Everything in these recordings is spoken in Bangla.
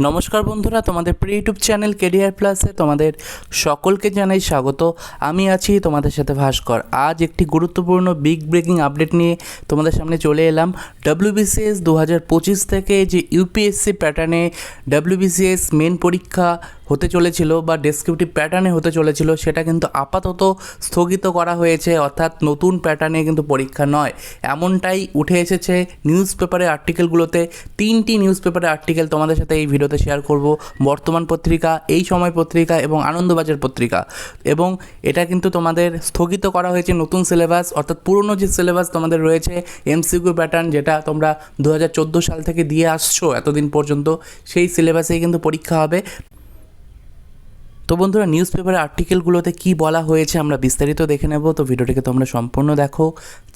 নমস্কার বন্ধুরা, তোমাদের প্রি ইউটিউব চ্যানেল কেরিয়ার প্লাসে তোমাদের সকলকে জানাই স্বাগত। আমি আছি তোমাদের সাথে ভাস্কর। আজ একটি গুরুত্বপূর্ণ বিগ ব্রেকিং আপডেট নিয়ে তোমাদের সামনে চলে এলাম। ডাব্লিউবিসিএস দু হাজার পঁচিশ থেকে যে ইউপিএসসি প্যাটার্নে ডাব্লিউবিসিএস মেন পরীক্ষা হতে চলেছিল বা ডেসক্রিপটিভ প্যাটার্নে হতে চলেছিল, সেটা কিন্তু আপাতত স্থগিত করা হয়েছে, অর্থাৎ নতুন প্যাটার্নে কিন্তু পরীক্ষা নয়। এমনটাই উঠে এসেছে নিউজ পেপারের আর্টিকেলগুলোতে তিনটি নিউজ পেপারের আর্টিকেল তোমাদের সাথে এই ভিডিওতে শেয়ার করব। বর্তমান পত্রিকা, এই সময় পত্রিকা এবং আনন্দবাজার পত্রিকা। এবং এটা কিন্তু তোমাদের স্থগিত করা হয়েছে নতুন সিলেবাস অর্থাৎ পুরনো যে সিলেবাস তোমাদের রয়েছে এমসিকিউ প্যাটার্ন যেটা তোমরা দু হাজার চোদ্দ সাল থেকে দিয়ে আসছো এতদিন পর্যন্ত, সেই সিলেবাসেই কিন্তু পরীক্ষা হবে। তো বন্ধুরা নিউজ পেপারের আর্টিকেলগুলোতে কী বলা হয়েছে আমরা বিস্তারিত দেখে নেব। তো ভিডিওটিকে তোমরা সম্পূর্ণ দেখো।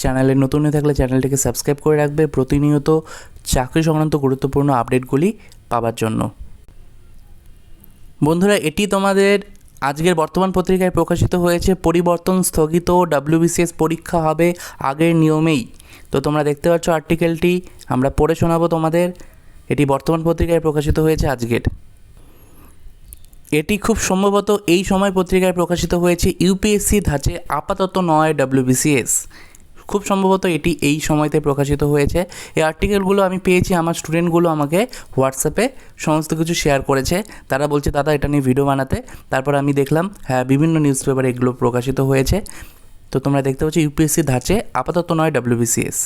চ্যানেলে নতুন হয়ে থাকলে চ্যানেলটিকে সাবস্ক্রাইব করে রাখবে। প্রতিনিয়ত চাকরি সংক্রান্ত গুরুত্বপূর্ণ আপডেটগুলি পাওয়ার জন্য। বন্ধুরা, এটি তোমাদের আজকের বর্তমান পত্রিকায় প্রকাশিত হয়েছে। পরিবর্তন স্থগিত ডাব্লিউবিসিএস পরীক্ষা হবে আগের নিয়মেই। তো তোমরা দেখতে পাচ্ছ আর্টিকেলটি আমরা পড়ে শোনাবো তোমাদের। এটি বর্তমান পত্রিকায় প্রকাশিত হয়েছে আজকের। এটি খুব সম্ভবত এই সময় পত্রিকায় প্রকাশিত হয়েছে ইউপিএসসি ধাঁচে আপাতত নয় ডাব্লিউবিসিএস খুব সম্ভবত এটি এই সময়তে প্রকাশিত হয়েছে। এই আর্টিকেলগুলো আমি পেয়েছি, আমার স্টুডেন্টগুলো আমাকে হোয়াটসঅ্যাপে সমস্ত কিছু শেয়ার করেছে। তারা বলছে, দাদা, এটা নিয়ে ভিডিও বানাতে। তারপর আমি দেখলাম হ্যাঁ বিভিন্ন নিউজ পেপারে এগুলো প্রকাশিত হয়েছে। তো তোমরা দেখতে পাচ্ছ ইউপিএসসি ধাঁচে, আপাতত নয় ডাব্লিউবিসিএস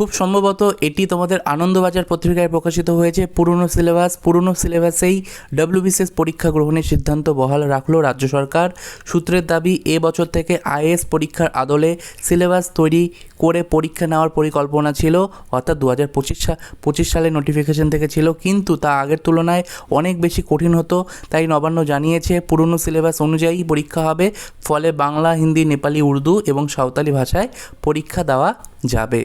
খুব সম্ভবত এটি তোমাদের আনন্দবাজার পত্রিকায় প্রকাশিত হয়েছে। পুরনো সিলেবাস, পুরনো সিলেবাসেই ডব্লিউবিসিএস পরীক্ষা গ্রহণের সিদ্ধান্ত বহাল রাখল রাজ্য সরকার। সূত্রের দাবি, এ বছর থেকে আইএস পরীক্ষার আদলে সিলেবাস তৈরি করে পরীক্ষা নেওয়ার পরিকল্পনা ছিল, অর্থাৎ দু হাজার পঁচিশ পঁচিশ সালে নোটিফিকেশন থেকে ছিল, কিন্তু তা আগের তুলনায় অনেক বেশি কঠিন হতো, তাই নবান্ন জানিয়েছে, পুরনো সিলেবাস অনুযায়ী পরীক্ষা হবে, ফলে বাংলা, হিন্দি, নেপালি, উর্দু এবং সাঁওতালি ভাষায় পরীক্ষা দেওয়া যাবে।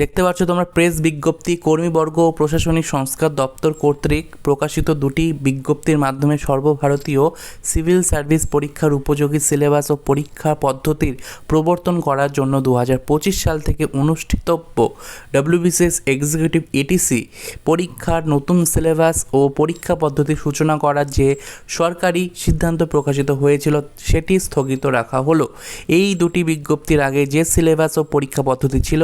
দেখতে পাচ্ছ তোমরা, প্রেস বিজ্ঞপ্তি, কর্মীবর্গ ও প্রশাসনিক সংস্কার দপ্তর কর্তৃক প্রকাশিত দুটি বিজ্ঞপ্তির মাধ্যমে সর্বভারতীয় সিভিল সার্ভিস পরীক্ষার উপযোগী সিলেবাস ও পরীক্ষা পদ্ধতির প্রবর্তন করার জন্য দু হাজার পঁচিশ সাল থেকে অনুষ্ঠিতব্য। ডব্লিউবিসিএস এক্সিকিউটিভ এটিসি পরীক্ষার নতুন সিলেবাস ও পরীক্ষা পদ্ধতির সূচনা করার যে সরকারি সিদ্ধান্ত প্রকাশিত হয়েছিল, সেটি স্থগিত রাখা হলো। এই দুটি বিজ্ঞপ্তির আগে যে সিলেবাস ও পরীক্ষা পদ্ধতি ছিল,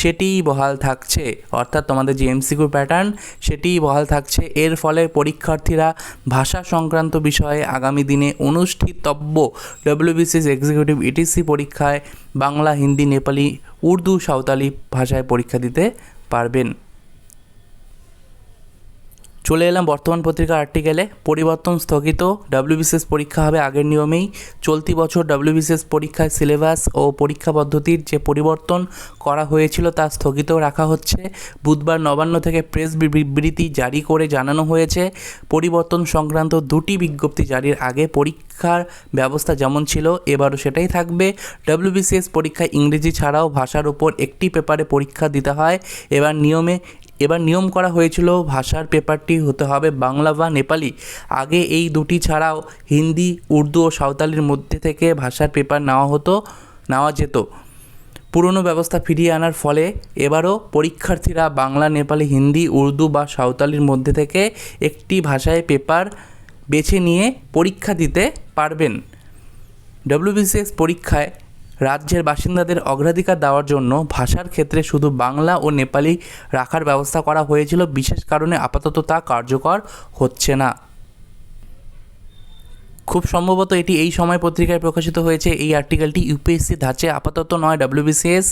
সেটি সেটিই বহাল থাকছে। অর্থাৎ তোমাদের যে এমসিকিউ প্যাটার্ন সেটিই বহাল থাকছে। এর ফলে পরীক্ষার্থীরা ভাষা সংক্রান্ত বিষয়ে আগামী দিনে অনুষ্ঠিতব্য ডব্লিউবিসিএস এক্সিকিউটিভ ইটিসি পরীক্ষায় বাংলা, হিন্দি, নেপালি, উর্দু, সাঁওতালি ভাষায় পরীক্ষা দিতে পারবেন। চলে এলাম বর্তমান পত্রিকার আর্টিকেলে পরিবর্তন স্থগিত। ডাব্লিউবিসিএস পরীক্ষা হবে আগের নিয়মেই। চলতি বছর ডাব্লিউবিসিএস পরীক্ষায় সিলেবাস ও পরীক্ষা পদ্ধতির যে পরিবর্তন করা হয়েছিল তা স্থগিত রাখা হচ্ছে। বুধবার নবান্ন থেকে প্রেস বিবৃতি জারি করে জানানো হয়েছে। পরিবর্তন সংক্রান্ত দুটি বিজ্ঞপ্তি জারির আগে পরীক্ষার ব্যবস্থা যেমন ছিল, এবারও সেটাই থাকবে। ডাব্লিউবিসিএস পরীক্ষায় ইংরেজি ছাড়াও ভাষার উপর একটি পেপারে পরীক্ষা দিতে হয়। এবার নিয়মে এবার নিয়ম করা হয়েছিল ভাষার পেপারটি হতে হবে বাংলা বা নেপালি। আগে এই দুটি ছাড়াও হিন্দি, উর্দু ও সাঁওতালির মধ্যে থেকে ভাষার পেপার নেওয়া হতো, নেওয়া যেত। পুরনো ব্যবস্থা ফিরিয়ে আনার ফলে এবারও পরীক্ষার্থীরা বাংলা, নেপালি, হিন্দি, উর্দু বা সাঁওতালির মধ্যে থেকে একটি ভাষায় পেপার বেছে নিয়ে পরীক্ষা দিতে পারবেন। ডব্লিউবিসিএস পরীক্ষায় রাজ্যের বাসিন্দাদের অগ্রাধিকার দেওয়ার জন্য ভাষার ক্ষেত্রে শুধু বাংলা ও নেপালি রাখার ব্যবস্থা করা হয়েছিল। বিশেষ কারণে আপাতত তা কার্যকর হচ্ছে না। খুব সম্ভবত এটি এই সময় পত্রিকায় প্রকাশিত হয়েছে। এই আর্টিকেলটি ইউপিএসসি ধাঁচে আপাতত নয় ডাব্লিউবিসিএস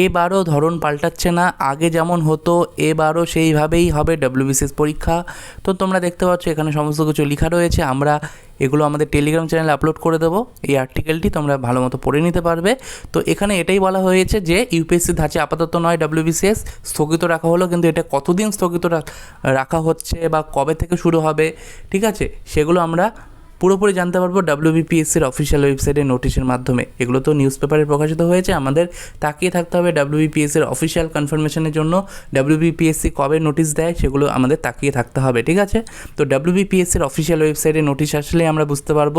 এবারও ধরন পাল্টাচ্ছে না, আগে যেমন হতো, এবারও সেইভাবেই হবে ডাব্লিউবিসিএস পরীক্ষা। তো তোমরা দেখতে পাচ্ছ, এখানে সমস্ত কিছু লেখা রয়েছে। আমরা এগুলো আমাদের টেলিগ্রাম চ্যানেলে আপলোড করে দেবো। এই আর্টিকেলটি তোমরা ভালো মতো পড়ে নিতে পারবে। তো এখানে এটাই বলা হয়েছে যে ইউপিএসসি ধাঁচে আপাতত নয় ডাব্লিউবিসিএস স্থগিত রাখা হলো, কিন্তু এটা কতদিন স্থগিত রাখা হচ্ছে বা কবে থেকে শুরু হবে, ঠিক আছে? সেগুলো আমরা পুরোপুরি জানতে পারব ডাব্লিউবিপিএসসির অফিসিয়াল ওয়েবসাইটে নোটিশের মাধ্যমে। এগুলো তো নিউজ পেপারে প্রকাশিত হয়েছে। আমাদের তাকিয়ে থাকতে হবে ডাব্লিউবিপিএসসির অফিসিয়াল কনফার্মেশনের জন্য। ডাব্লিউবিপিএসসি কবে নোটিশ দেয় সেগুলো আমাদের তাকিয়ে থাকতে হবে, ঠিক আছে? তো ডাব্লিউবিপিএসসির অফিসিয়াল ওয়েবসাইটে নোটিশ আসলে আমরা বুঝতে পারব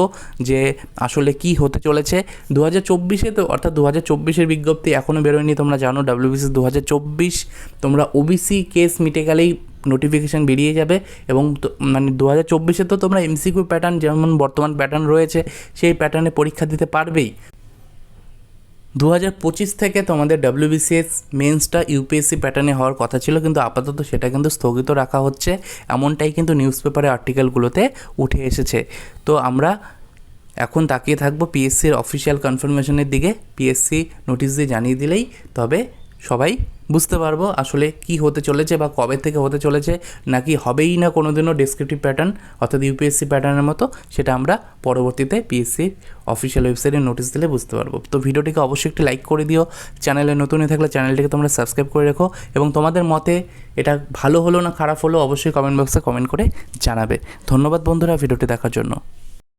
যে আসলে কি হতে চলেছে। দু হাজার চব্বিশে তো, অর্থাৎ দু হাজার চব্বিশের বিজ্ঞপ্তি এখনও বেরোয়নি, তোমরা জানো। ডাব্লিউবিসি দু হাজার চব্বিশ, তোমরা ওবিসি কেস মিটে গেলেই নোটিফিকেশান বেরিয়ে যাবে এবং মানে দু হাজার চব্বিশে তো তোমরা এমসিকিউ প্যাটার্ন যেমন বর্তমান প্যাটার্ন রয়েছে, সেই প্যাটার্নে পরীক্ষা দিতে পারবেই। দু হাজার পঁচিশ থেকে তোমাদের ডাব্লিউবিসিএস মেন্সটা ইউপিএসসি প্যাটার্নে হওয়ার কথা ছিল, কিন্তু আপাতত সেটা কিন্তু স্থগিত রাখা হচ্ছে। এমনটাই কিন্তু নিউজ পেপারে আর্টিকেলগুলোতে উঠে এসেছে। তো আমরা এখন তাকিয়ে থাকব পিএসসির অফিসিয়াল কনফার্মেশনের দিকে। পিএসসি নোটিশ দিয়ে জানিয়ে দিলেই তবে সবাই বুঝতে পারব আসলে কি হতে চলেছে বা কবে থেকে হতে চলেছে, নাকি হবেই না কোনো দিনও ডেসক্রিপটিভ প্যাটার্ন অর্থাৎ ইউপিএসসি প্যাটার্নের মতো, সেটা আমরা পরবর্তীতে পিএসসির অফিসিয়াল ওয়েবসাইটে নোটিশ দিলে বুঝতে পারব। তো ভিডিওটিকে অবশ্যই একটি লাইক করে দিও চ্যানেলে নতুন হয়ে থাকলে চ্যানেলটিকে তোমরা সাবস্ক্রাইব করে রেখো এবং তোমাদের মতে এটা ভালো হলো না খারাপ হলো অবশ্যই কমেন্ট বক্সে কমেন্ট করে জানাবে। ধন্যবাদ বন্ধুরা ভিডিওটি দেখার জন্য।